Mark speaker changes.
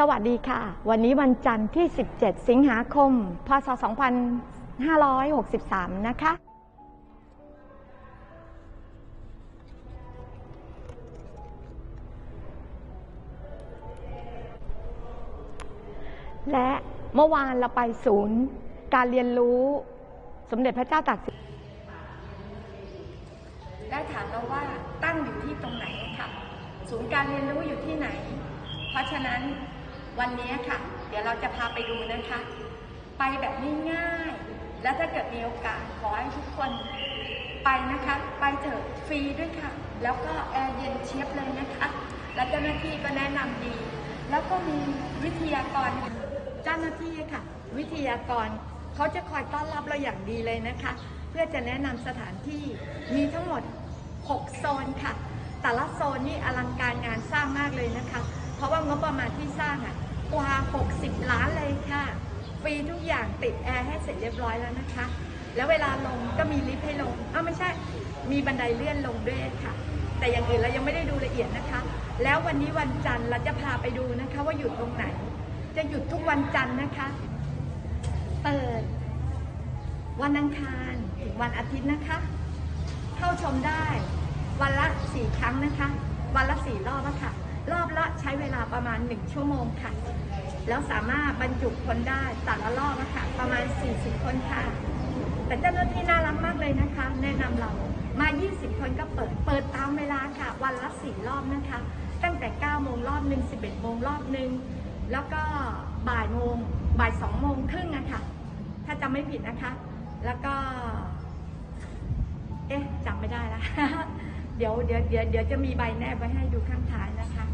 Speaker 1: สวัสดีค่ะ วันนี้วันจันทร์ที่ 17 สิงหาคม พศ 2563 นะคะ และเมื่อวานเราไปศูนย์ การเรียนรู้สมเด็จพระเจ้าตากสินได้ถามเราว่าตั้งอยู่ที่ตรงไหนค่ะ ศูนย์การเรียนรู้อยู่ที่ไหน เพราะฉะนั้น วันนี้ค่ะ เดี๋ยวเราจะพาไปดูนะคะ ไปแบบง่ายๆ และถ้าเกิดมีโอกาสขอให้ทุกคนไปนะคะ ไปเถอะฟรีด้วยค่ะ แล้วก็แอร์เย็นเชียบเลยนะคะ และเจ้าหน้าที่ก็แนะนำดี แล้วก็มีวิทยากรเจ้าหน้าที่ค่ะ วิทยากรเขาจะคอยต้อนรับเราอย่างดีเลยนะคะ เพื่อจะแนะนำสถานที่มีทั้งหมด 6 โซนค่ะ แต่ละโซนนี่อลังการงานสร้างมากเลยนะคะ เพราะว่างบประมาณที่สร้างอะ กว่า 60 ล้านเลยค่ะ ฟรีทุกอย่างติดแอร์ให้เสร็จเรียบร้อยแล้วนะคะ แล้วเวลาลงก็มีลิฟต์ให้ลงอ้าวไม่ใช่ มีบันไดเลื่อนลงด้วยค่ะ แต่อย่างอื่นเรายังไม่ได้ดูละเอียดนะคะ แล้ววันนี้วันจันทร์เราจะพาไปดูนะคะ ว่าหยุดตรงไหน จะหยุดทุกวันจันทร์นะคะ เปิด วันอังคารถึงวันอาทิตย์นะคะ เข้าชมได้ วันละสี่ครั้งนะคะ วันละสี่รอบอะคะ รอบละใช้เวลาประมาณหนึ่งชั่วโมงค่ะ แล้วสามารถบรรจุคนได้แต่ละรอบอะคะประมาณ 40 คนค่ะ แต่เจ้าหน้าที่น่ารักมากเลยนะคะ แนะนำเรามา 20 คนก็เปิด เปิดตามเวลาค่ะ วันละสี่รอบนะคะ ตั้งแต่ 9 โมงรอบหนึ่ง11 โมงรอบหนึ่งแล้วก็บ่ายโมง บ่าย 2 โมงครึ่งอะคะ ถ้าจำไม่ผิดนะคะ แล้วก็ เอ๊ะจำไม่ได้ละเดี๋ยวเดี๋ยวเดี๋ยวเดี๋ยวจะมีใบแนบไว้ให้ดูข้างท้ายนะคะ